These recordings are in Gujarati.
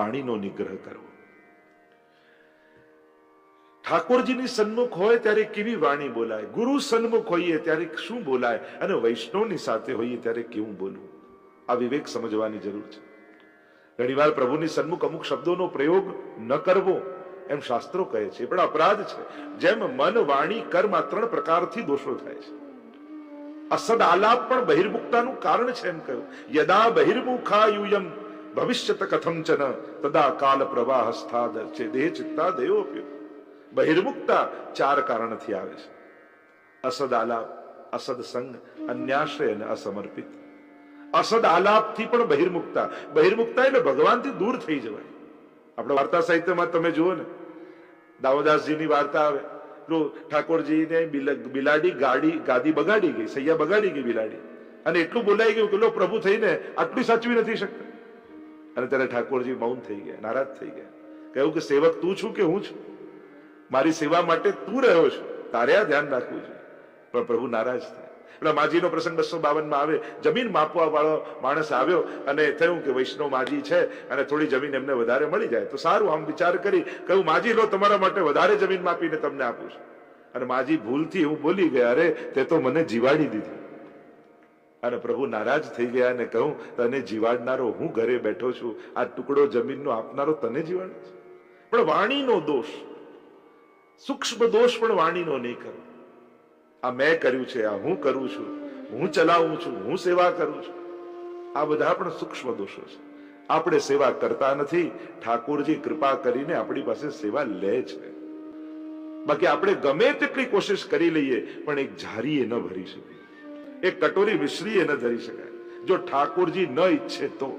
વાણીનો નિગ્રહ કરવો. ઠાકોરજીની સન્મુખ હોય ત્યારે કેવી વાણી બોલાય? ગુરુ સન્મુખ હોઈએ ત્યારે શું બોલાય? અને વૈષ્ણવની સાથે હોઈએ ત્યારે કેવું બોલવું? આ વિવેક સમજવાની જરૂર છે. ઘણીવાર પ્રભુની સન્મુખ અમુક શબ્દોનો પ્રયોગ ન કરવો એમ શાસ્ત્રો કહે છે, પણ અપરાધ છે. જેમ મન વાણી કર્મ આ ત્રણ પ્રકારથી દોષો થાય છે. અસદ આલાપ પણ બહિર્મુખતાનું કારણ છે એમ કહ્યું. યદા બહિર્મુખા યુયમ ભવિષ્યત કથંચન તદા કાલ પ્રવાહ સ્થાદ છે દેહ ચિત્તા દેયોપ્ય બહિર્મુક્તા ચાર કારણથી આવે છે અસદ આલાપ અસદ સંગ અન્યાશ્રય અને અસમર્પિત અસદ આલાપથી પણ બહિર્મુક્તા બહિર્મુક્તા એટલે ભગવાનથી દૂર થઈ જવાય આપણે વાર્તા સાહિત્યમાં તમે જુઓ ને, દામોદાસજીની વાર્તા આવે। ઠાકોરજીને બિલાડી ગાડી, ગાદી બગાડી ગઈ, સૈયા બગાડી ગઈ બિલાડી। અને એટલું બોલાઈ ગયું કે લો પ્રભુ થઈને આટલું સાચવી નથી શકતા। અને ત્યારે ઠાકોરજી મૌન થઈ ગયા, નારાજ થઈ ગયા. કહ્યું કે સેવક તું છું કે હું છું? મારી સેવા માટે તું રહ્યો છું, તારે આ ધ્યાન રાખવું છે પણ પ્રભુ નારાજ થયા. એટલે માજીનો પ્રસંગ બસો બાવનમાં આવે. જમીન માપવા વાળો માણસ આવ્યો અને થયું કે વૈષ્ણવ માજી છે અને થોડી જમીન એમને વધારે મળી જાય. તો સારું, આમ વિચાર કરી કહ્યું, માજી, લો, તમારા માટે વધારે જમીન માપીને તમને આપું છું. અને માજી ભૂલથી હું બોલી ગયા અરે, તે તો મને જીવાડી દીધી. અને પ્રભુ નારાજ થઈ ગયા અને કહું, તને જીવાડનારો હું ઘરે બેઠો છું. આ ટુકડો જમીનનો આપનારો તને જીવાડે પણ વાણીનો દોષ, સૂક્ષ્મ દોષ પણ વાણીનો નહીં કરો. આ મેં કર્યું છે, આ હું કરું છું. હું ચલાવું છું, હું સેવા કરું છું. આ બધા પણ સૂક્ષ્મ દોષો છે. આપણે સેવા કરતા નથી. ઠાકોરજી કૃપા કરીને આપણી પાસે સેવા લે છે. બાકી આપણે ગમે તેટલી કોશિશ કરી લઈએ, પણ એક ઝારીએ ન ભરી શકીએ. એક કટોરી મિશ્રી એને ધરી શકાય. જો ઠાકોરજી ન ઈચ્છે તો.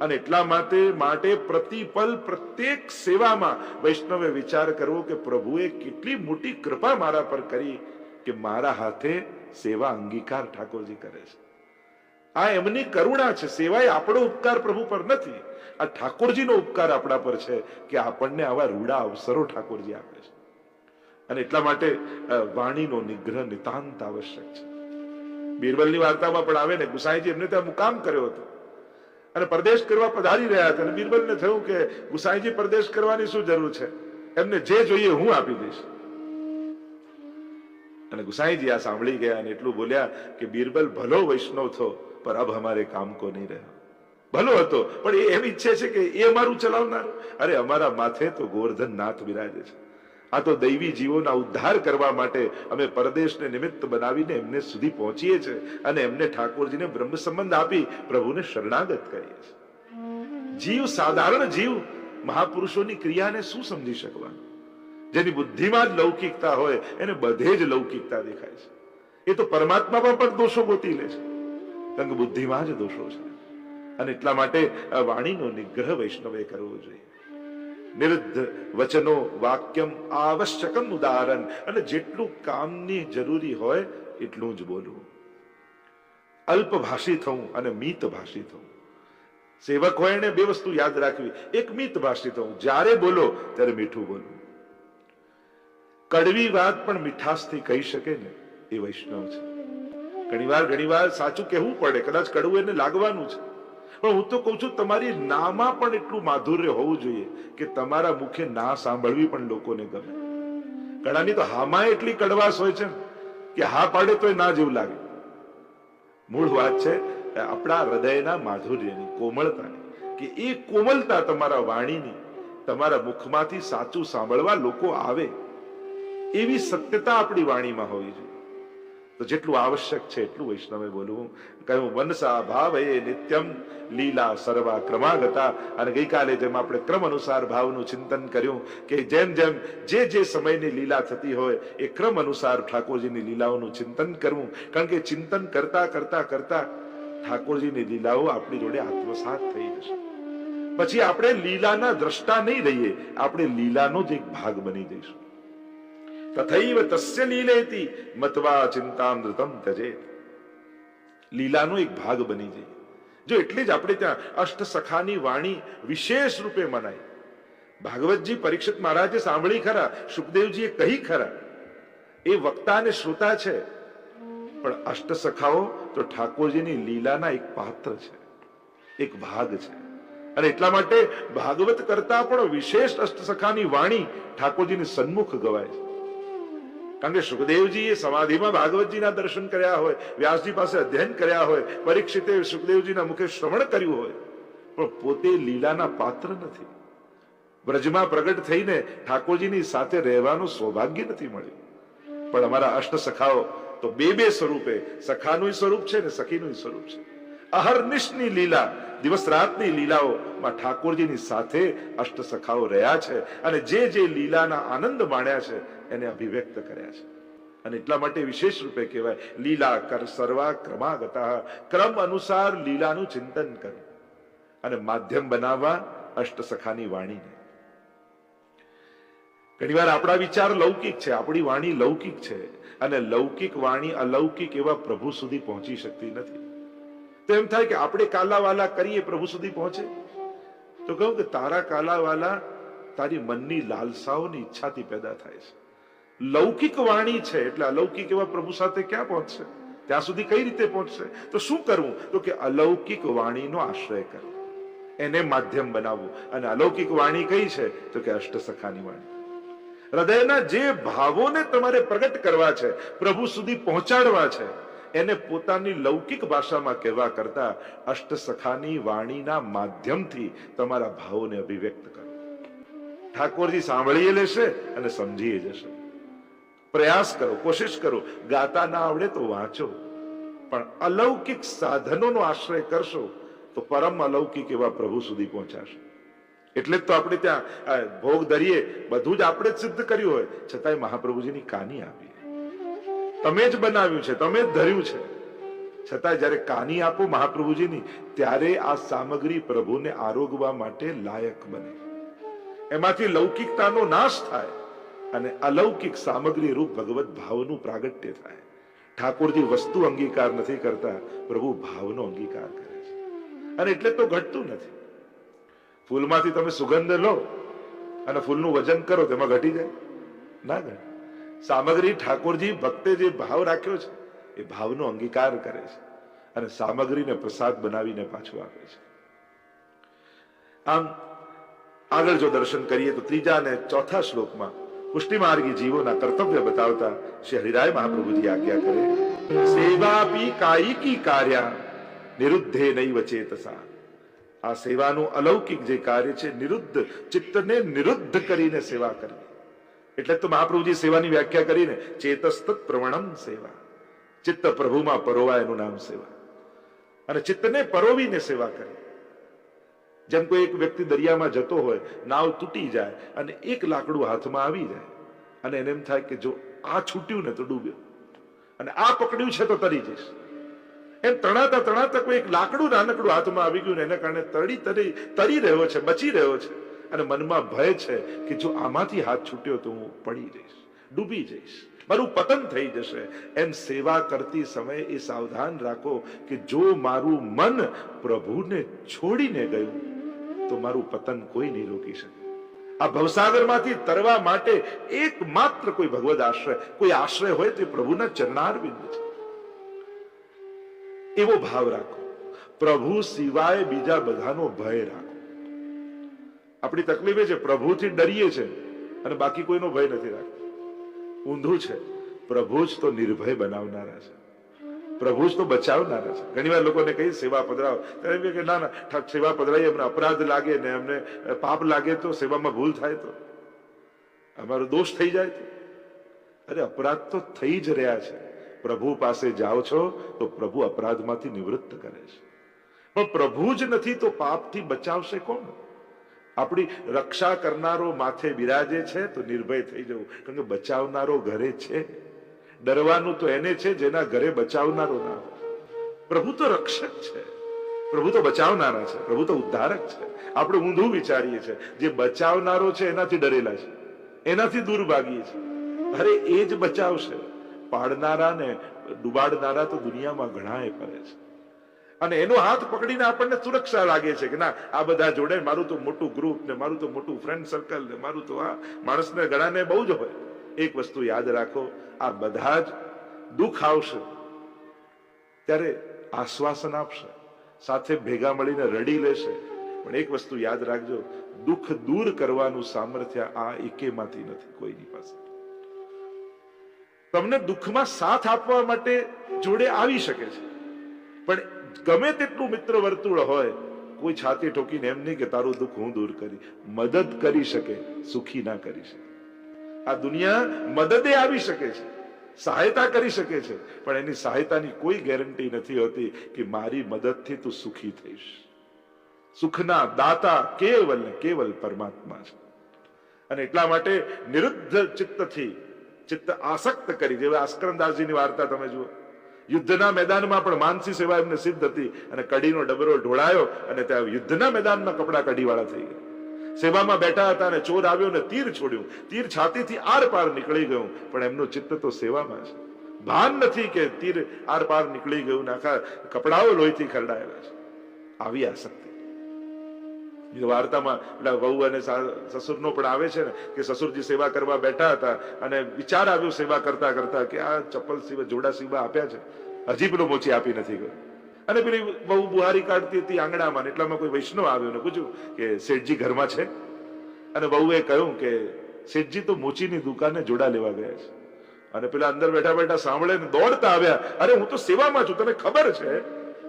અને એટલા માટે માટે પ્રતિપલ પ્રત્યેક સેવામાં વૈષ્ણવે વિચાર કરવો કે પ્રભુએ કેટલી મોટી કૃપા મારા પર કરી કે મારા હાથે સેવા અંગીકાર ઠાકોરજી કરે છે. આ એમની કરુણા છે. સેવા એ આપણો ઉપકાર પ્રભુ પર નથી. આ ઠાકોરજીનો ઉપકાર આપણા પર છે કે આપણને આવા રૂડા અવસરો ઠાકોરજી આપે છે. અને એટલા માટે વાણીનો નિગ્રહ નિતાંત આવશ્યક છે. બીરબલની વાર્તામાં પણ આવે ને, ગુસાઈજી એમને ત્યાં મુકામ કર્યો હતો. અને પરદેશ કરવા પધારી રહ્યા હતા અને બીરબલને થયું કે, ગુસાઈજી પરદેશ કરવાની શું જરૂર છે? એમને જે જોઈએ હું આપી દઈશ. અને ગુસાઈજી આ સાંભળી ગયા અને એટલું બોલ્યા કે, બીરબલ, ભલો વૈષ્ણવ થો, પર અબ હમારે કામ કો નહીં રહ્યો ભલો હતો, પણ એ એમ ઈચ્છે છે કે એ અમારું ચલાવનાર. અરે, અમારા માથે તો ગોવર્ધન નાથ બિરાજે છે. આ તો દૈવી જીવોના ઉદ્ધાર કરવા માટે અમે પરદેશને નિમિત્ત બનાવીને એમને સુધી પહોંચીએ છીએ અને એમને ઠાકોરજીને બ્રહ્મ સંબંધ આપી પ્રભુને શરણાગત કરીએ છીએ. જીવ સાધારણ જીવ મહાપુરુષોની ક્રિયાને શું સમજી શકવાનું? જેની બુદ્ધિમાં જ લૌકિકતા હોય, એને બધે જ લૌકિકતા દેખાય છે. એ તો પરમાત્મામાં પણ દોષો ગોતી લે છે. કારણ કે બુદ્ધિમાં જ દોષો છે. અને એટલા માટે વાણીનો નિગ્રહ વૈષ્ણવે કરવો જોઈએ. નિરુદ્ધ વચનો વાક્યમ આવશ્યકમ ઉદાહરણ. અને જેટલું કામની જરૂરી હોય એટલું જ બોલવું. અલ્પભાષી થવું અને મિત ભાષી થવું સેવક હોય એને બે વસ્તુ યાદ રાખવી. એક મિત ભાષી થવું જ્યારે બોલો ત્યારે મીઠું બોલવું. કડવી વાત પણ મીઠાશથી કહી શકે ને એ વૈષ્ણવ છે. ઘણીવાર ઘણીવાર સાચું કહેવું પડે. કદાચ કડવું એને લાગવાનું છે. પણ હું તો કહું છું, તમારી નામાં પણ એટલું માધુર્ય હોવું જોઈએ કે તમારા મુખે ના સાંભળવી પણ લોકોને ગમે. ઘણાની તો હામાં એટલી કડવાશ હોય છે કે હા પાડે તો ના જેવું લાગે. મૂળ વાત છે, આપણા હૃદયના માધુર્યની, કોમળતાની, કે એ કોમલતા તમારા વાણીની, તમારા મુખમાંથી સાચું સાંભળવા લોકો આવે, એવી સત્યતા આપણી વાણીમાં હોવી જોઈએ. તો જેટલું આવશ્યક છે એટલું વૈષ્ણવે બોલવું. કહ્યું વનસા ભાવ એ નિત્યમ લીલા સર્વા ક્રમાગતા અને ગઈકાલે જેમ આપણે ક્રમ અનુસાર ભાવનું ચિંતન કર્યું કે જેમ જેમ જે જે સમયની લીલા થતી હોય, એ ક્રમ અનુસાર ઠાકોરજીની લીલાઓનું ચિંતન કરવું. કારણ કે ચિંતન કરતા કરતા કરતા ઠાકોરજીની લીલાઓ આપણી જોડે આત્મસાત થઈ જશે. પછી આપણે લીલાના દ્રષ્ટા નહીં રહીએ, આપણે લીલાનો જ એક ભાગ બની જઈશું. તથૈવ તસ્ય લીલેતી મતવા ચિંતામૃતમ તજેત લીલાનો એક ભાગ બની જઈએ જો એટલે જ આપણે ત્યાં અષ્ટ સખાની વાણી વિશેષ રૂપે મનાય। ભાગવતજી પરીક્ષિત મહારાજે સાંભળી ખરા, સુખદેવજીએ કહી ખરા, એ વક્તા અને શ્રોતા છે, પણ અષ્ટ સખાઓ તો ઠાકોરજીની લીલાના એક પાત્ર છે, એક ભાગ છે, અને એટલા માટે ભાગવત કરતા પણ વિશેષ અષ્ટસખાની વાણી ઠાકોરજીની સન્મુખ ગવાય છે। કારણ કે સુખદેવજીએ સમાધિમાં ભાગવતજીના દર્શન કર્યા હોય, વ્યાસજી પાસે અધ્યયન કર્યા હોય, પરીક્ષિતે સુખદેવજીના મુખે શ્રવણ કર્યું હોય, પણ પોતે લીલાના પાત્ર નથી. બ્રજમાં પ્રગટ થઈને ઠાકોરજીની સાથે રહેવાનું સૌભાગ્ય નથી મળ્યું. પણ અમારા અષ્ટ સખાઓ તો બે બે સ્વરૂપે સખાનું સ્વરૂપ છે ને સખીનું સ્વરૂપ છે. અહર્નિશની લીલા, દિવસ રાતની લીલાઓમાં ઠાકોરજીની સાથે અષ્ટ સખાઓ રહ્યા છે અને જે જે લીલાના આનંદ માણ્યા છે એને અભિવ્યક્ત કર્યા છે. અને એટલા માટે વિશેષ રૂપે કહેવાય, લીલા કર સર્વા ક્રમાગતા, ક્રમ અનુસાર લીલાનું ચિંતન કરવું અને માધ્યમ બનાવવા અષ્ટ સખાની વાણીને. ઘણીવાર આપણા વિચાર લૌકિક છે, આપણી વાણી લૌકિક છે, અને લૌકિક વાણી અલૌકિક એવા પ્રભુ સુધી પહોંચી શકતી નથી. તો એમ થાય કે આપણે કાલાવાલા કરીએ પ્રભુ સુધી પહોંચે? તો કહું કે તારા કાલાવાલા તારી મનની લાલસાઓની ઈચ્છાથી પેદા થાય છે. લૌકિક વાણી છે એટલે અલૌકિક એવા પ્રભુ સાથે ક્યાં પહોંચશે? ત્યાં સુધી કઈ રીતે પહોંચશે? તો શું કરવું? તો કે અલૌકિક વાણીનો આશ્રય કરવો એને માધ્યમ બનાવવું અને અલૌકિક વાણી કઈ છે? તો કે અષ્ટસખાની વાણી. હૃદયના જે ભાવોને તમારે પ્રગટ કરવા છે, પ્રભુ સુધી પહોંચાડવા છે એને પોતાની લૌકિક ભાષામાં કહેવા કરતા અષ્ટસખાની વાણીના માધ્યમથી તમારા ભાવોને અભિવ્યક્ત કરો. ઠાકોરજી સાંભળીએ લેશે અને સમજીએ જશે. પ્રયાસ કરો, કોશિશ કરો ગાતા ના આવડે તો વાંચો, પણ અલૌકિક સાધનોનો આશ્રય કરશો તો પરમ અલૌકિક એવા પ્રભુ સુધી પહોંચાશે. એટલે જ તો આપણે ત્યાં ભોગ ધરીએ, બધું જ આપણે જ સિદ્ધ કર્યું હોય, છતાંય મહાપ્રભુજીની કાની આપી તમે જ બનાવ્યું છે, તમે જ ધર્યું છે. છતાં જ્યારે કાની આપો મહાપ્રભુજીની, ત્યારે આ સામગ્રી પ્રભુને આરોગવા માટે લાયક બને. એમાંથી લૌકિકતાનો નાશ થાય અને અલૌકિક સામગ્રી રૂપ ભગવત ભાવનું પ્રાગટ્ય થાય. ઠાકોરજી વસ્તુ અંગીકાર નથી કરતા, પ્રભુ ભાવનો અંગીકાર કરે છે. અને એટલે તો ઘટતું નથી. ફૂલમાંથી તમે સુગંધ લો અને ફૂલનું વજન કરો, તેમાં ઘટી જાય. ના ઘટે. સામગ્રી ઠાકોરજી ભક્તે જે ભાવ રાખ્યો છે, એ ભાવનો અંગીકાર કરે છે અને સામગ્રીને પ્રસાદ બનાવીને પાછું આપે છે. આમ, આગળ જો દર્શન કરીએ તો ત્રીજા અને ચોથા શ્લોકમાં પુષ્ટિમાર્ગી જીવોના કર્તવ્ય બતાવતા શ્રી હરિરાય મહાપ્રભુજી આજ્ઞા કરે, સેવાપી કાયિકી કાર્યા, નિરુદ્ધે નૈવ ચેતસા. આ સેવાનું અલૌકિક જે કાર્ય છે, નિરુદ્ધ ચિત્તને નિરુદ્ધ કરીને સેવા કરવી. એટલે તો મહાપ્રભુજી સેવાની વ્યાખ્યા કરીને ચેતસ્તત પ્રવણમ સેવા. ચિત્ત પ્રભુમાં પરોવા એનું નામ સેવા. અને ચિત્તને પરોવીને સેવા કરે. જેમ કોઈ એક વ્યક્તિ દરિયામાં જતો હોય, નાવ તૂટી જાય અને એક લાકડું હાથમાં આવી જાય. અને એને એમ થાય કે જો આ છૂટ્યું ને તો ડૂબ્યો. અને આ પકડ્યું છે તો તરી જઈશ. એમ તણાતા તણાતા કોઈ એક લાકડું નાનકડું હાથમાં આવી ગયું ને એને કારણે તરી તરી તરી રહ્યો છે, બચી રહ્યો છે. અને મનમાં ભય છે કે જો આમાંથી હાથ છૂટ્યો તો હું પડી જઈશ, ડૂબી જઈશ. મારું પતન થઈ જશે. એમ સેવા કરતી સમયે એ સાવધાન રાખો કે જો મારું મન પ્રભુને છોડીને ગયું, તો મારું પતન કોઈ નહીં રોકી શકે. આ ભવસાગરમાંથી તરવા માટે એકમાત્ર કોઈ ભગવદ આશ્રય, કોઈ આશ્રય હોય તે પ્રભુના ચરણારવિંદ છે. એવો ભાવ રાખો. પ્રભુ સિવાય બીજા બધાનો ભય રાખો. આપણી તકલીફ એ છે, પ્રભુથી ડરીએ છે. અને બાકી કોઈનો ભય નથી રાખતો. ઊંધું છે, પ્રભુ જ તો નિર્ભય બનાવનારા છે. પ્રભુ જ તો બચાવનારા છે. ઘણી વાર લોકોને કહી સેવા પધરાવો. ત્યારે કે, ના ના સેવા પધરાવી એમને અપરાધ લાગે ને એમને પાપ લાગે તો સેવામાં ભૂલ થાય તો. અમારો દોષ થઈ જાય તો. અરે, અપરાધ તો થઈ જ રહ્યા છે. પ્રભુ પાસે જાઓ છો તો પ્રભુ અપરાધમાંથી નિવૃત્ત કરે છે. પણ પ્રભુ જ નથી તો પાપથી બચાવશે કોણ? આપણી રક્ષા કરનારો માથે બિરાજે છે તો નિર્ભય થઈ જવું. કારણ કે બચાવનારો ઘરે છે. ડરવાનું તો એને છે જેના ઘરે બચાવનારો ના પ્રભુ તો રક્ષક છે. પ્રભુ તો બચાવનારા છે. પ્રભુ તો ઉદ્ધારક છે. આપણે ઊંધું વિચારીએ છીએ. જે બચાવનારો છે એનાથી ડરેલા છે. એનાથી દૂર ભાગીએ છીએ. અરે એ જ બચાવશે. પાડનારા ને ડુબાડનારા તો દુનિયામાં ઘણા એ ફરે છે. અને એનો હાથ પકડીને આપણને સુરક્ષા લાગે છે કે ના, આ બધા જોડે મારું તો મોટું ગ્રુપ ને મારું તો મોટું ફ્રેન્ડ સર્કલ ને મારું તો આ માણસને ગળાને બહુ જ હોય. એક વસ્તુ યાદ રાખો, આ બધા જ દુઃખ આવશે ત્યારે આશ્વાસન આપશે, સાથે ભેગા મળીને રડી લેશે. પણ એક વસ્તુ યાદ રાખજો, દુઃખ દૂર કરવાનું સામર્થ્ય આ એકેમાંથી નથી, કોઈની પાસે. તમને દુઃખમાં સાથ આપવા માટે જોડે આવી શકે છે. પણ ગમે તેટલું મિત્ર વર્તુળ હોય, કોઈ છાતી ઠોકીને એમ નહીં કે તારું દુઃખ હું દૂર કરી, મદદ કરી શકે, સુખી ના કરી શકે. આ દુનિયા મદદે આવી શકે છે, સહાયતા કરી શકે છે, પણ એની સહાયતાની કોઈ ગેરંટી નથી હોતી કે મારી મદદથી તું સુખી થઈશ. સુખના દાતા કેવલ કેવલ પરમાત્મા છે. અને એટલા માટે નિરુદ્ધ ચિત્તથી, ચિત્ત આસક્ત કરી, જેવા આસ્કરણદાસજીની વાર્તા તમે જુઓ. યુદ્ધના મેદાનમાં પણ માનસી સેવા એમને સિદ્ધ હતી અને કડીનો ડબરો ઢોળાયો અને ત્યાં યુદ્ધના મેદાનમાં કપડા કઢીવાળા થઈ ગયા. સેવામાં બેઠા હતા અને ચોર આવ્યો ને તીર છોડ્યું. તીર છાતીથી આર પાર નીકળી ગયું, પણ એમનું ચિત્ત તો સેવામાં છે. ભાન નથી કે તીર આર પાર નીકળી ગયું ને આખા કપડાઓ લોહીથી ખરડાયેલા છે. આવી આસક્તિ. વાર્તામાં એટલે વહુ અને સસુરનો પણ આવે છે ને, કે સસુરજી સેવા કરવા બેઠા હતા અને વિચાર આવ્યો સેવા કરતા કરતા કે આ ચપ્પલ સીવા, જોડા સીવા આપ્યા છે. હજી પેલો મોચી આપી નથી ગયો. અને પેલી બહુ બુહારી કાઢતી હતી આંગણામાં એટલામાં કોઈ વૈષ્ણવ આવ્યો ને, પૂછ્યું કે શેઠજી ઘરમાં છે? અને વહુએ કહ્યું કે શેઠજી તો મોચીની દુકાને જોડા લેવા ગયા છે. અને પેલા અંદર બેઠા બેઠા સાંભળે ને, દોડતા આવ્યા, અરે હું તો સેવામાં છું, તને ખબર છે?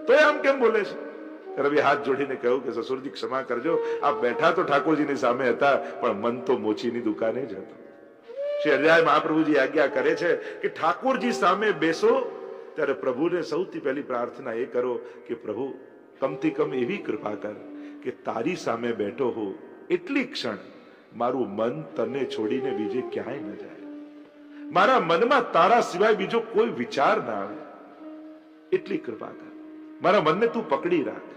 તો આમ કેમ બોલે છે? રવિ હાથ જોડીને કહ્યું કે સસુરજી, ક્ષમા કરજો. આપ બેઠા તો ઠાકોરજીની સામે હતા, પણ મન તો મોચીની દુકાને જ હતું. શ્રી હરિરાય મહાપ્રભુજી આજ્ઞા કરે છે કે ઠાકોરજી સામે બેસો, ત્યારે પ્રભુને સૌથી પહેલી પ્રાર્થના એ કરો કે પ્રભુ, કમથી કમ એવી કૃપા કર કે તારી સામે બેઠો હો એટલી ક્ષણ મારું મન તને છોડીને બીજે ક્યાંય ન જાય. મારા મનમાં તારા સિવાય બીજો કોઈ વિચાર ના આવે. એટલી કૃપા કર. મારા મનને તું પકડી રાખ.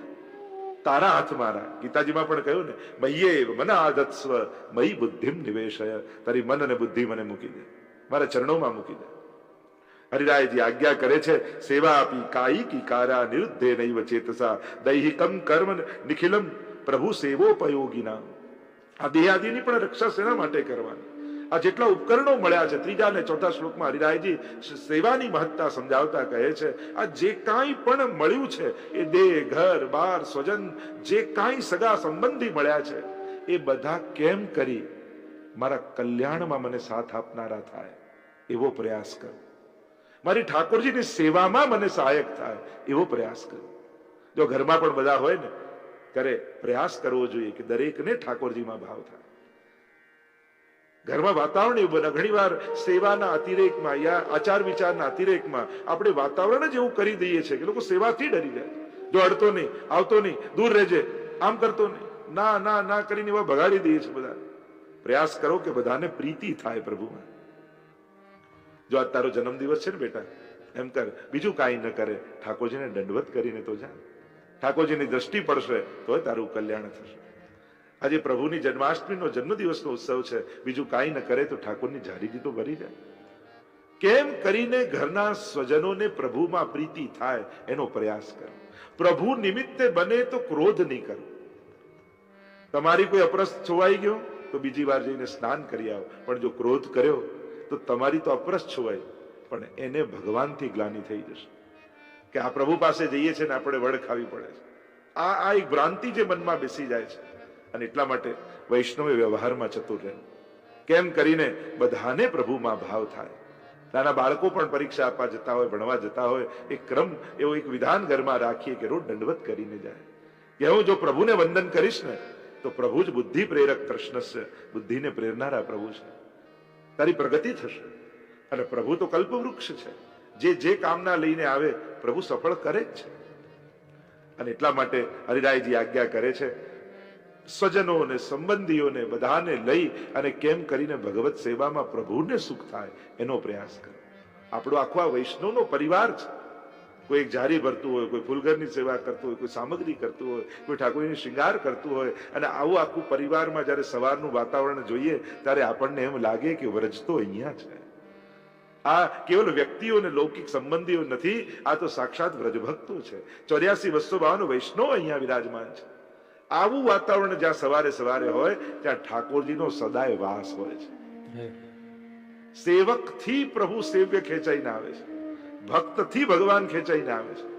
તારા હાથમાં રાખ ગીતાજીમાં પણ કહ્યું ને, મય્યે મન આદત્સ્વ મય બુદ્ધિમ નિવેશય. તારી મન અને બુદ્ધિ મને મૂકી દે. મારા ચરણોમાં મૂકી દે. હરિરાયજી આજ્ઞા કરે છે, સેવા આપી કાઈ કી કારા નિરુદ્ધે નૈવ ચેતસા, દૈહિકમ કર્મ નિખિલમ પ્રભુ સેવોપયોગીના આ દેહાદીની પણ રક્ષા શેના માટે કરવાની. આ જેટલા ઉપકરણો મળ્યા છે, ત્રીજા અને ચોથા શ્લોકમાં હરિરાયજી સેવાની મહત્તા સમજાવતા કહે છે, આ જે કાંઈ પણ મળ્યું છે, એ દેહ, ઘર, બાર, સ્વજન, જે કાંઈ સગા સંબંધી મળ્યા છે, એ બધા કેમ કરી? મારા કલ્યાણમાં મને સાથ આપનારા થાય, એવો પ્રયાસ કરો. મારી ઠાકોરજીની સેવામાં મને સહાયક થાય, એવો પ્રયાસ કરો. જો ઘરમાં પણ બધા હોય ને, ત્યારે પ્રયાસ કરવો જોઈએ કે દરેકને ઠાકોરજીમાં ભાવ થાય. ઘરમાં વાતાવરણ એવું બને. ઘણી વાર સેવાના અતિરેકમાં યા આચાર વિચારના અતિરેકમાં આપણે વાતાવરણ જ એવું કરી દઈએ છીએ કે લોકો સેવાથી ડરી જાય. જો અડતો નહીં, આવતો નહીં, દૂર રહેજે, આમ કરતો નહીં. ના ના ના કરીને એવા ભગાડી દઈએ છીએ બધા. પ્રયાસ કરો કે બધાને પ્રીતિ થાય પ્રભુમાં. જો આ તારો જન્મદિવસ છે ને બેટા, એમ કર, બીજું કાંઈ ન કરે. ઠાકોરજીને દંડવત કરીને તો જા. ઠાકોરજીની દ્રષ્ટિ પડશે તો તારું કલ્યાણ થશે. આજે પ્રભુની જન્માષ્ટમીનો જન્મદિવસનો ઉત્સવ છે. બીજું કાંઈ ન કરે તો ઠાકોરની જારીજી તો ભરી જાય કેમ કરીને ઘરના સ્વજનોને પ્રભુમાં પ્રીતિ થાય એનો પ્રયાસ કરો. પ્રભુ નિમિત્તે બને તો ક્રોધ નહીં કરો. તમારી કોઈ અપરસ છોવાઈ ગયો તો બીજી વાર જઈને સ્નાન કરી આવો. પણ જો ક્રોધ કર્યો તો તમારી તો અપરસ છોવાઈ. પણ એને ભગવાનથી ગ્લાની થઈ જશે. કે આ પ્રભુ પાસે જઈએ છે ને આપણે વડ ખાવી પડે છે. આ આ એક ભ્રાંતિ જે મનમાં બેસી જાય છે. અને એટલા માટે વૈષ્ણવે વ્યવહારમાં ચતુર રહેવું કેમ કરીને બધાને પ્રભુમાં ભાવ થાય. નાના બાળકો પણ પરીક્ષા આપવા જતા હોય, ભણવા જતા હોય, એ ક્રમ, એવો એક વિધાન ઘરમાં રાખીએ કે રોજ દંડવત કરીને જાય. કે હું જો પ્રભુને વંદન કરીશ ને, તો પ્રભુ જ બુદ્ધિ પ્રેરક કૃષ્ણ છે બુદ્ધિને પ્રેરનારા પ્રભુ છે. તારી પ્રગતિ થશે. અને પ્રભુ તો કલ્પવૃક્ષ છે. જે જે કામના લઈને આવે, પ્રભુ સફળ કરે જ છે. અને એટલા માટે હરિરાયજી આજ્ઞા કરે છે સ્વજનોને, સંબંધીઓને બધાને લઈ અને કેમ કરીને ભગવત સેવામાં પ્રભુને સુખ થાય એનો પ્રયાસ કરો. આપણો આખો આ વૈષ્ણવનો પરિવાર છે. કોઈ એક જારી ભરતું હોય, કોઈ ફૂલઘરની સેવા કરતું હોય, કોઈ સામગ્રી કરતું હોય, કોઈ ઠાકોરની શિંગાર કરતું હોય અને આવું આખું પરિવારમાં જ્યારે સવારનું વાતાવરણ જોઈએ ત્યારે આપણને એમ લાગે કે વ્રજ તો અહીંયા છે. આ કેવલ વ્યક્તિઓ અને લૌકિક સંબંધીઓ નથી, આ તો સાક્ષાત વ્રજભક્તો છે. ચોર્યાસી બસો બાવન વૈષ્ણવ અહીંયા વિરાજમાન છે. આવું વાતાવરણ જ્યાં સવારે સવારે હોય ત્યાં ઠાકોરજીનો સદાય વાસ હોય છે. સેવકથી પ્રભુ સેવ્ય ખેંચાઈને આવે છે. ભક્તથી ભગવાન ખેંચાઈને આવે છે.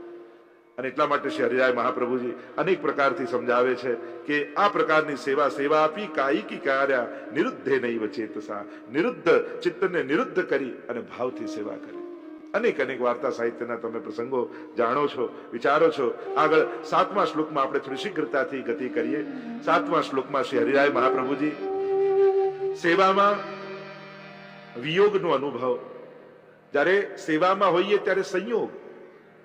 અને એટલા માટે શ્રી હરિરાય મહાપ્રભુજી અનેક પ્રકારથી સમજાવે છે કે આ પ્રકારની સેવા સેવા આપી કાયિકી કાર્યા નિરુદ્ધે નૈવ ચેતસા. નિરુદ્ધ ચિત્તને નિરુદ્ધ કરી અને ભાવથી સેવા કરી. અનેક અનેક વાર્તા સાહિત્યના તમે પ્રસંગો જાણો છો, વિચારો છો. આગળ સાતમા શ્લોકમાં આપણે થોડી શીઘ્રતાથી ગતિ કરીએ. સાતમા શ્લોકમાં શ્રી હરિરાય મહાપ્રભુજી, સેવામાં વિયોગનો અનુભવ. જ્યારે સેવામાં હોઈએ ત્યારે સંયોગ,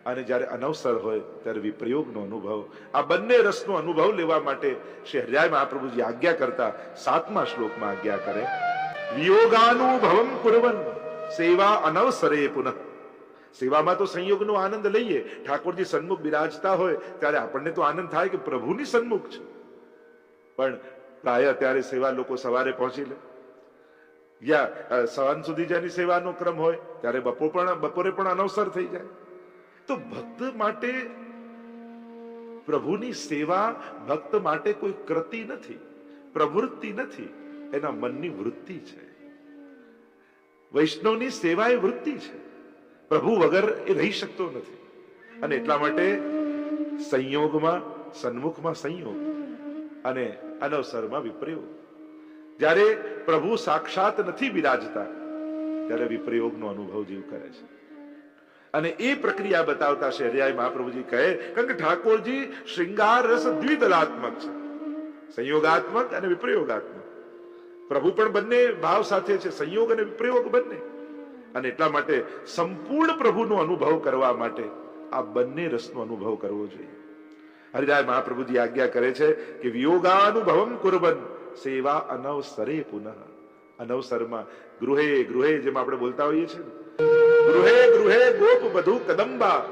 અને જ્યારે અનવસર હોય ત્યારે વિપ્રયોગનો અનુભવ. આ બંને રસનો અનુભવ લેવા માટે શ્રી હરિરાય મહાપ્રભુજી આજ્ઞા કરતા સાતમા શ્લોકમાં આજ્ઞા કરે, વિયોગાનુભવમ કુરવન. સેવા અનવસરે પુનઃ. સેવામાં તો સંયોગનો આનંદ લઈએ. ઠાકોરજી સન્મુખ બિરાજતા હોય, ત્યારે આપણને તો આનંદ થાય કે પ્રભુની સન્મુખ છે. પણ પ્રાય ત્યારે સેવા લોકો સવારે પહોંચી લે. યા સવાન સુધી જેની સેવાનો ક્રમ હોય, ત્યારે બપોર પણ, બપોરે પણ અનવસર થઈ જાય. તો ભક્ત માટે પ્રભુની સેવા ભક્ત માટે કોઈ કૃતિ નથી, પ્રવૃત્તિ નથી. એના મનની વૃત્તિ છે. વૈષ્ણવની સેવા એ વૃત્તિ છે. પ્રભુ વગર એ રહી શકતો નથી. અને એટલા માટે સંયોગમાં, સન્મુખમાં સંયોગ અને અનવસરમાં વિપ્રયોગ. જ્યારે પ્રભુ સાક્ષાત નથી બિરાજતા, ત્યારે વિપ્રયોગનો અનુભવ જીવ કરે છે. અને એ પ્રક્રિયા બતાવતા શહેરિયાએ મહાપ્રભુજી કહે કારણ કે ઠાકોરજી શૃંગાર રસ દ્વિદલાત્મક છે. સંયોગાત્મક અને વિપ્રયોગાત્મક. પ્રભુ પણ બંને ભાવ સાથે છે, સંયોગ અને વિપ્રયોગ બંને. અને એટલા માટે સંપૂર્ણ પ્રભુનો અનુભવ કરવા માટે આ બંને રસનો અનુભવ કરવો જોઈએ. હરિદાય મહાપ્રભુજી આજ્ઞા કરે છે કે વિયોગાનુભવમ કુરબન સેવા અનવસરે પુનઃ. અનવસરમાં ગૃહે ગૃહે જેમ આપણે બોલતા હોઈએ છીએ ગૃહે ગૃહે ગોપ બધું કદંબા.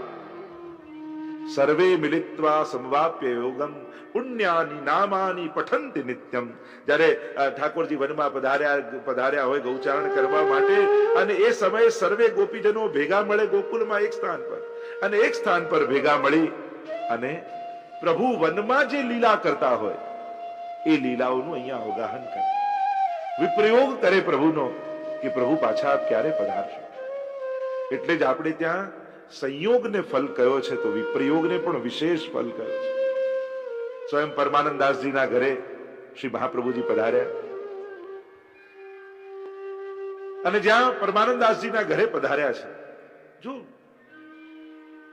સર્વે મિલિત્વા સમવાપ્ય યોગમ પુણ્યાની નામાની પઠંતિ નિત્યમ જ્યારે ઠાકોરજી વનમાં પધાર્યા પધાર્યા હોય ગૌચારણ કરવા માટે, અને એ સમયે સર્વે ગોપીજનો ભેગા મળે ગોકુલમાં એક સ્થાન પર. અને એક સ્થાન પર ભેગા મળી, અને પ્રભુ વનમાં જે લીલા કરતા હોય, એ લીલાઓનું અહીંયા અવગાહન કરે. વિપ્રયોગ કરે પ્રભુનો, કે પ્રભુ પાછા આપ ક્યારે પધારશો? એટલે જ આપણે ત્યાં સંયોગને ફલ કયો છે તો વિપ્રયોગને પણ વિશેષ ફલ કયો છે. સ્વયં પરમાનંદાસજીના ઘરે શ્રી મહાપ્રભુજી પધાર્યા. અને જ્યાં પરમાનંદાસજીના ઘરે પધાર્યા છે, જો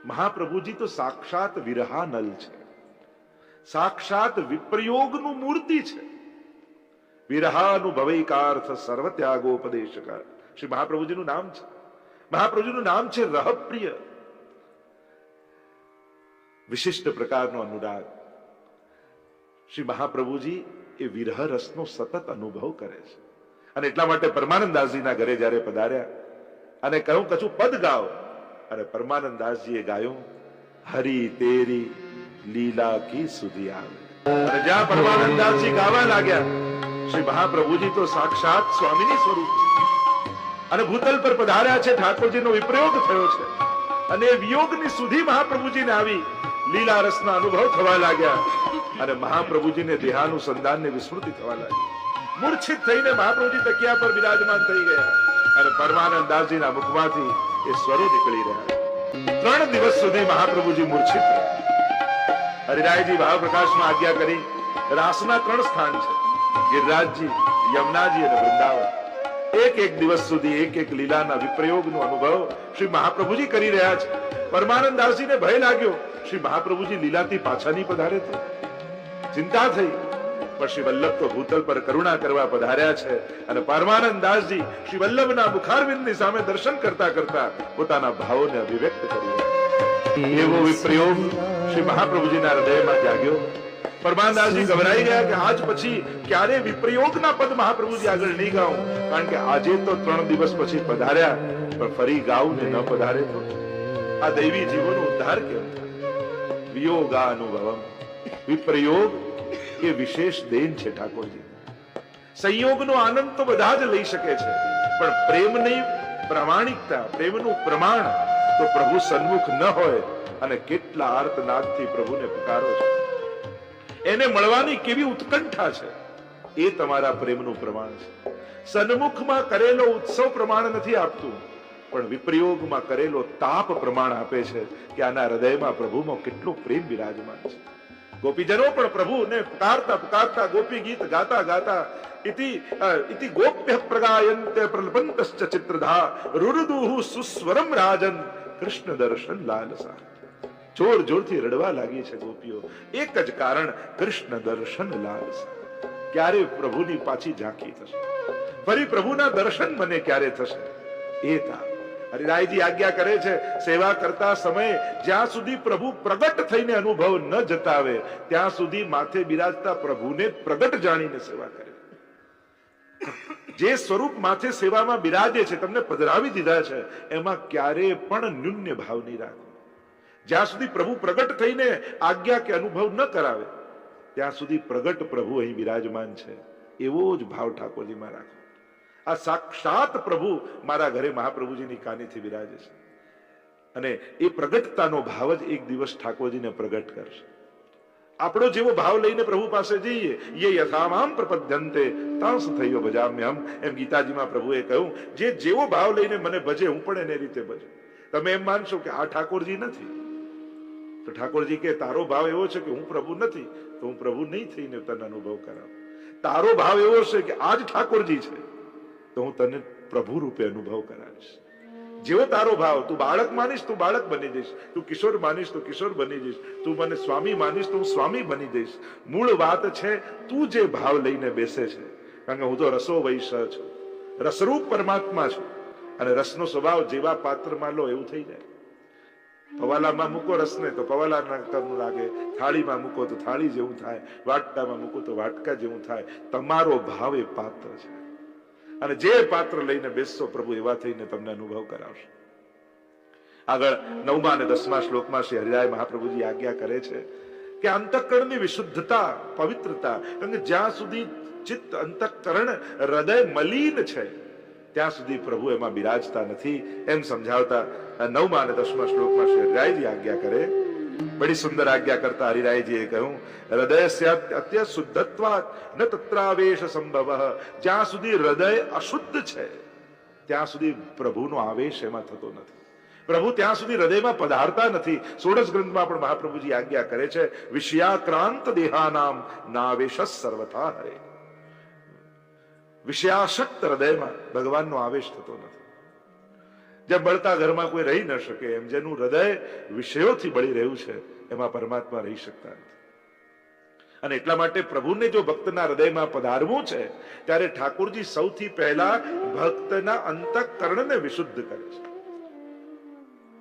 મહાપ્રભુજી તો સાક્ષાત વિરહાનલ છે. સાક્ષાત વિપ્રયોગનું મૂર્તિ છે. વિરહાનુભવૈકાર્થ સર્વ ત્યાગોપદેશકાર શ્રી મહાપ્રભુજીનું નામ છે. મહાપ્રભુજીનું નામ છે રહપ્રિય. વિશિષ્ટ પ્રકારનો અનુરાગ. શ્રી મહાપ્રભુજી એ વિરહ રસનો સતત અનુભવ કરે છે. અને એટલા માટે પરમાનંદાસજીના ઘરે જ્યારે પધાર્યા અને કહ્યું કછું પદ ગાઓ, અને પરમાનંદાસજીએ ગાયું, હરી તેરી લીલા કી સુધી આવે. અને જ્યાં પરમાનંદાસજી ગાવા લાગ્યા, શ્રી મહાપ્રભુજી તો સાક્ષાત સ્વામીની સ્વરૂપ છે. અને ભૂતલ પર પધાર્યા છે, ઠાકોરજીનો વિપ્રયોગ થયો છે. અને વિયોગની સુધી મહાપ્રભુજીને આવી લીલા રસના અનુભવ થવા લાગ્યા અને મહાપ્રભુજીને દેહાનુસંધાનને વિસ્મૃતિ થવા લાગી. મૂર્છિત થઈને મહાપ્રભુજી તકિયા પર બિરાજમાન થઈ ગયા અને પરમાનંદાસજીના મુખમાંથી એ સ્વરો નીકળી રહ્યા. ત્રણ દિવસ સુધી મહાપ્રભુજી મૂર્છિત રહ્યા. હરિરાયજી ભાવપ્રકાશમાં આજ્ઞા કરી, રાસના ત્રણ સ્થાન છે. ગિરિરાજજી, યમુનાજી અને વૃંદાવન. એક એક દિવસ સુધી એક એક લીલાના વિપ્રયોગનો અનુભવ શ્રી મહાપ્રભુજી કરી રહ્યા છે. પરમાનંદાસજીને ભય લાગ્યો. શ્રી મહાપ્રભુજી લીલાથી પાછા નહીં પધારે તો ચિંતા થઈ. પણ શ્રી વલ્લભ તો ભૂતલ પર કરુણા કરવા પધાર્યા છે અને પરમાનંદાસજી શ્રી વલ્લભના મુખારવિંદની સામે દર્શન કરતા કરતા પોતાના ભાવોને અભિવ્યક્ત કરી એવો વિપ્રયોગ શ્રી મહાપ્રભુજીના હૃદયમાં જાગ્યો. પરમાનદાસજી ગભરાઈ ગયા કે આજ પછી ક્યારે વિપ્રયોગના પદ મહાપ્રભુજી આગળ નહીં ગાઉં? કારણ કે આજે તો ત્રણ દિવસ પછી પધાર્યા, પણ ફરી ગાઉં ને ન પધારે તો? આ દૈવી જીવોનો ઉદ્ધાર કેમ વિયોગા અનુભવમ વિપ્રયોગ એ વિશેષ દેન છે ઠાકોરજી. સંયોગનો આનંદ તો બધા જ લઈ શકે છે, પણ પ્રેમની પ્રામાણિકતા, પ્રેમનું પ્રમાણ તો પ્રભુ સન્મુખ ન હોય અને કેટલા આર્તનાદથી પ્રભુને પુકારો છો. એને મળવાની કેવી ઉત્કંઠા છે? એ તમારા પ્રેમનું પ્રમાણ છે. સન્મુખમાં કરેલો ઉત્સવ પ્રમાણ નથી આપતું, પણ વિપ્રયોગમાં કરેલો તાપ પ્રમાણ આપે છે કે આના હૃદયમાં પ્રભુમાં કેટલો પ્રેમ બિરાજમાન છે. ગોપીજનો પણ પ્રભુને પુકારતા પુકારતા ગોપી ગીત ગાતા ગાતા ઇતિ ગોપ્ય પ્રગાયંતે પ્રલપંતશ્ચ ચિત્રધા રુરુદુહુ સુસ્વરમ રાજન કૃષ્ણ દર્શન લાલસા. જોર જોરથી રડવા લાગી છે ગોપીઓ. એક જ કારણ, કૃષ્ણ દર્શન લાલસ. ક્યારે પ્રભુની પાછી ઝાંખી થશે? ફરી પ્રભુના દર્શન મને ક્યારે થશે? એ તા હરિરાયજી આજ્ઞા કરે છે, સેવા કરતા સમયે જ્યાં સુધી પ્રભુ પ્રગટ થઈને અનુભવ ન જતાવે, ત્યાં સુધી માથે બિરાજતા પ્રભુને પ્રગટ જાણીને સેવા કરે. જે સ્વરૂપ માથે સેવામાં બિરાજે છે, તમને પધરાવી દીધા છે, એમાં ક્યારે પણ ન્યૂન્ય ભાવ નહીં રાખો. જ્યાં સુધી પ્રભુ પ્રગટ થઈને આજ્ઞા કે અનુભવ ન કરાવે, ત્યાં સુધી પ્રગટ પ્રભુ અહીં બિરાજમાન છે. એવો જ ભાવ ઠાકોરજીમાં રાખો. આ સાક્ષાત પ્રભુ મારા ઘરે મહાપ્રભુજીની કાનીથી બિરાજે છે. અને એ પ્રગટતાનો ભાવ જ એક દિવસ ઠાકોરજીને પ્રગટ કરશે. આપણો જેવો ભાવ લઈને પ્રભુ પાસે જઈએ, યે યથામામ પ્રપદ્યંતે, તાંસ થયો ભજામ્યહમ. એમ ગીતાજીમાં પ્રભુએ કહ્યું, જે જેવો ભાવ લઈને મને ભજે, હું પણ એને રીતે ભજું. તમે એમ માનશો કે આ ઠાકોરજી નથી. તો ઠાકોરજી કે, તારો ભાવ એવો છે કે હું પ્રભુ નથી, તો હું પ્રભુ નહીં થઈને તને અનુભવ કરાવું. તારો ભાવ એવો છે કે આજ ઠાકોરજી છે, તો હું તને પ્રભુ રૂપે અનુભવ કરાવીશ. જેવો તારો ભાવ, તું બાળક માનીશ, તું બાળક બની જઈશ. તું કિશોર માનીશ, તું કિશોર બની જઈશ. તું મને સ્વામી માનીશ, તો હું સ્વામી બની જઈશ. મૂળ વાત છે, તું જે ભાવ લઈને બેસે છે, કારણ કે હું તો રસો વૈશ છું. રસરૂપ પરમાત્મા છું. અને રસનો સ્વભાવ જેવા પાત્રમાં લો, એવું થઈ જાય. પવાલામાં મૂકો રસને તો પવાલા કરનું લાગે. થાળીમાં મૂકો તો થાળી જેવું થાય. વાટકામાં મૂકો તો વાટકા જેવું થાય. તમારો ભાવ એ પાત્ર છે. અને જે પાત્ર લઈને બેસશો પ્રભુ એવા થઈને તમને અનુભવ કરાવશે. આગળ નવમા અને દસમા શ્લોકમાં શ્રી હરિરાય મહાપ્રભુજી આજ્ઞા કરે છે કે અંતઃકરણની વિશુદ્ધતા, પવિત્રતા, કારણ કે જ્યાં સુધી ચિત્ત અંતઃકરણ, હૃદય મલિન છે ત્યાં સુધી પ્રભુ એમાં બિરાજતા નથી એમ સમજાવતા નવમા અને દસમા શ્લોકમાં શ્રી આજ્ઞા કરે. બડી સુંદર આજ્ઞા કરતા હરિરાયજીએ કહ્યું, હૃદય અત્ય શુદ્ધત્વા ન તત્રાવેશ સંભવ. જ્યાં સુધી હૃદય અશુદ્ધ છે, ત્યાં સુધી પ્રભુનો આવેશ એમાં થતો નથી. પ્રભુ ત્યાં સુધી હૃદયમાં પધારતા નથી. સોડસ ગ્રંથમાં પણ મહાપ્રભુજી આજ્ઞા કરે છે, વિષયાક્રાંત દેહાનામ નાવેશ સર્વથા હરે વિષયાશક્ત હૃદયમાં ભગવાનનો આવેશ થતો નથી. જે બળતા ઘરમાં કોઈ રહી ન શકે, એમ જેનું હૃદય વિષયોથી બળી રહ્યું છે, એમાં પરમાત્મા રહી શકતા નથી. અને એટલા માટે પ્રભુને જો ભક્તના હૃદયમાં પધારવું છે, ત્યારે ઠાકોરજી સૌથી પહેલા ભક્તના અંતઃકરણને વિશુદ્ધ કરે છે.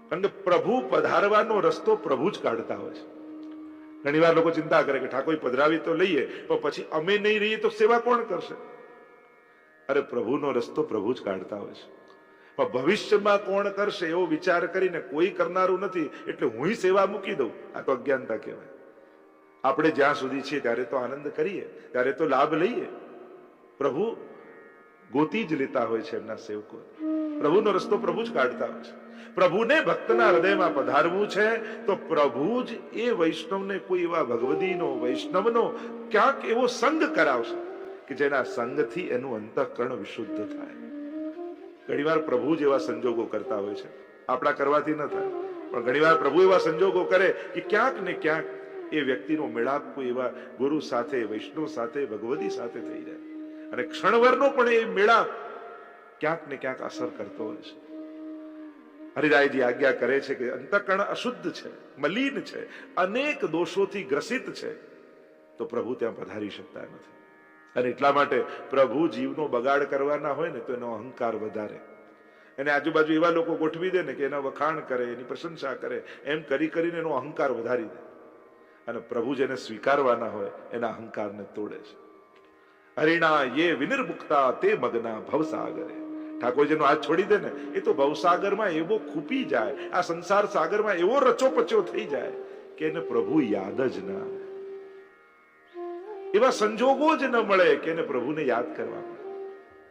કારણ કે પ્રભુ પધારવાનો રસ્તો પ્રભુ જ કાઢતા હોય છે. ઘણીવાર લોકો ચિંતા કરે કે ઠાકોર પધરાવી તો લઈએ, પણ પછી અમે નહીં રહીએ તો સેવા કોણ કરશે? અરે પ્રભુનો રસ્તો પ્રભુ જ કાઢતા હોય છે. પણ ભવિષ્યમાં કોણ કરશે એવો વિચાર કરીને કોઈ કરનારું નથી, એટલે હું સેવા મૂકી દઉં. આ તો અજ્ઞાનતા કહેવાય. આપણે જ્યાં સુધી છીએ ત્યારે તો આનંદ કરીએ, ત્યારે તો લાભ લઈએ. પ્રભુ ગોતી જ લેતા હોય છે એમના સેવકો. પ્રભુનો રસ્તો પ્રભુ જ કાઢતા હોય છે. પ્રભુને ભક્તના હૃદયમાં પધારવું છે, તો પ્રભુ જ એ વૈષ્ણવને કોઈ એવા ભગવદીનો, વૈષ્ણવનો ક્યાંક એવો સંગ કરાવશે. કે જેના સંગથી એનું અંતઃકરણ વિશુદ્ધ થાય. ઘણીવાર પ્રભુ જેવા સંજોગો કરતા હોય છે. આપણા કરવાથી ન થાય. પણ ઘણીવાર પ્રભુ એવા સંજોગો કરે કે ક્યાંક ને ક્યાંક એ વ્યક્તિનો મેળાપ કોઈ એવા ગુરુ સાથે, વૈષ્ણવ સાથે ભગવતી સાથે થઈ જાય. અને ક્ષણવરનો પણ એ મેળાપ ક્યાંક ને ક્યાંક અસર કરતો હોય છે. હરિરાયજી આજ્ઞા કરે છે કે અંતઃકરણ અશુદ્ધ છે, મલિન છે, અનેક દોષોથી ગ્રસિત છે. તો પ્રભુ ત્યાં પધારી શકતા નથી. અને એટલા માટે પ્રભુ જીવનો બગાડ કરવાના હોય ને તો એનો અહંકાર વધારે. એને આજુબાજુ એવા લોકો ગોઠવી દે ને કે એના વખાણ કરે, એની પ્રશંસા કરે, એમ કરી કરીને એનો અહંકાર વધારી દે. અને પ્રભુ જેને સ્વીકારવાના હોય, એના અહંકારને તોડે છે. હરિણા યે વિનિર્મુક્તા તે મગના ભવસાગરે. ઠાકોરજીનો હાથ છોડી દે ને, એ તો ભવસાગરમાં એવો ખૂપી જાય, આ સંસાર સાગરમાં એવો રચોપચો થઈ જાય કે એને પ્રભુ યાદ જ ના આવે એવા સંજોગો જ ન મળે કે એને પ્રભુને યાદ કરવા.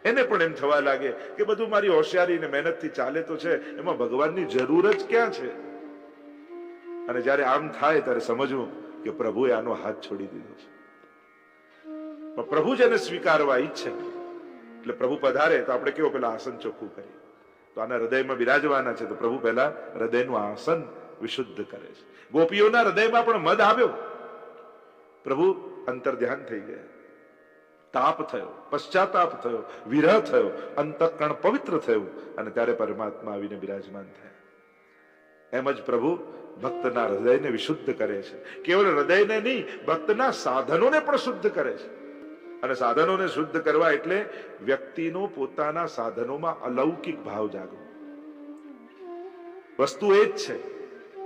એને પણ એમ થવા લાગે કે બધું મારી હોશિયારી ને મહેનતથી ચાલે તો છે, એમાં ભગવાનની જરૂર જ ક્યાં છે? અને જ્યારે આમ થાય ત્યારે સમજવું કે પ્રભુએ આનો હાથ છોડી દીધો છે. પ્રભુ જેને સ્વીકારવા ઈચ્છે. એટલે પ્રભુ પધારે તો આપણે કેવો પેલા આસન ચોખ્ખું કરીએ. તો આના હૃદયમાં બિરાજવાના છે તો પ્રભુ પહેલા હૃદયનું આસન વિશુદ્ધ કરે છે. ગોપીઓના હૃદયમાં પણ મદ આવ્યો. પ્રભુ અંતર ધ્યાન થઈ ગયા. તાપ થયો, પશ્ચાતાપ થયો, વિરહ થયો, અંતકરણ પવિત્ર થયું અને ત્યારે પરમાત્મા આવીને બિરાજમાન થયા. એમ જ પ્રભુ ભક્તના હૃદયને વિશુદ્ધ કરે છે. કેવળ હૃદયને નહીં, ભક્તના સાધનોને પણ શુદ્ધ કરે છે. અને સાધનોને શુદ્ધ કરવા એટલે વ્યક્તિનો પોતાના સાધનોમાં અલૌકિક ભાવ જાગવો. વસ્તુ એ જ છે,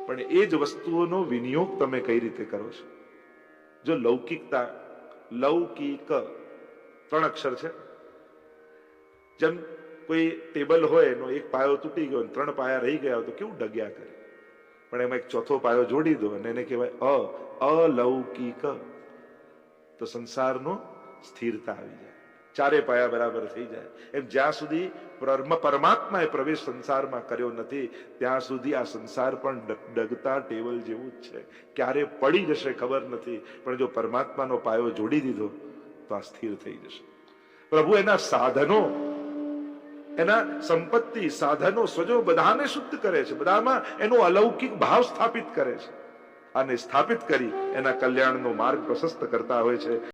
પણ એ જ વસ્તુઓનો વિનિયોગ તમે કઈ રીતે કરો છો? જો લૌકિકતા, લૌકિક ત્રણ અક્ષર છે, જેમ કોઈ ટેબલ હોય, એનો એક પાયો તૂટી ગયો ત્રણ પાયા રહી ગયા તો કેવું ડગ્યા કરે? પણ એમાં એક ચોથો પાયો જોડી દો અને એને કહેવાય અ, અલૌકિક. તો સંસારનો સ્થિરતા આવી જાય. ચારે પાયા બરાબર થઈ જાય. એમ જ્યાં સુધી પરમાત્માએ પ્રવેશ સંસારમાં કર્યો નથી, ત્યાં સુધી આ સંસાર પણ ડગતા ટેબલ જેવું જ છે. ક્યારે પડી જશે ખબર નથી, પણ જો પરમાત્માનો પાયો જોડી દીધો, તો આ સ્થિર થઈ જશે. પ્રભુ, એના સાધનો, એના સંપત્તિ, સાધનો સ્વજો બધાને શુદ્ધ કરે છે. બધામાં એનો અલૌકિક ભાવ સ્થાપિત કરે છે. અને સ્થાપિત કરી એના કલ્યાણનો માર્ગ પ્રશસ્ત કરતા હોય છે.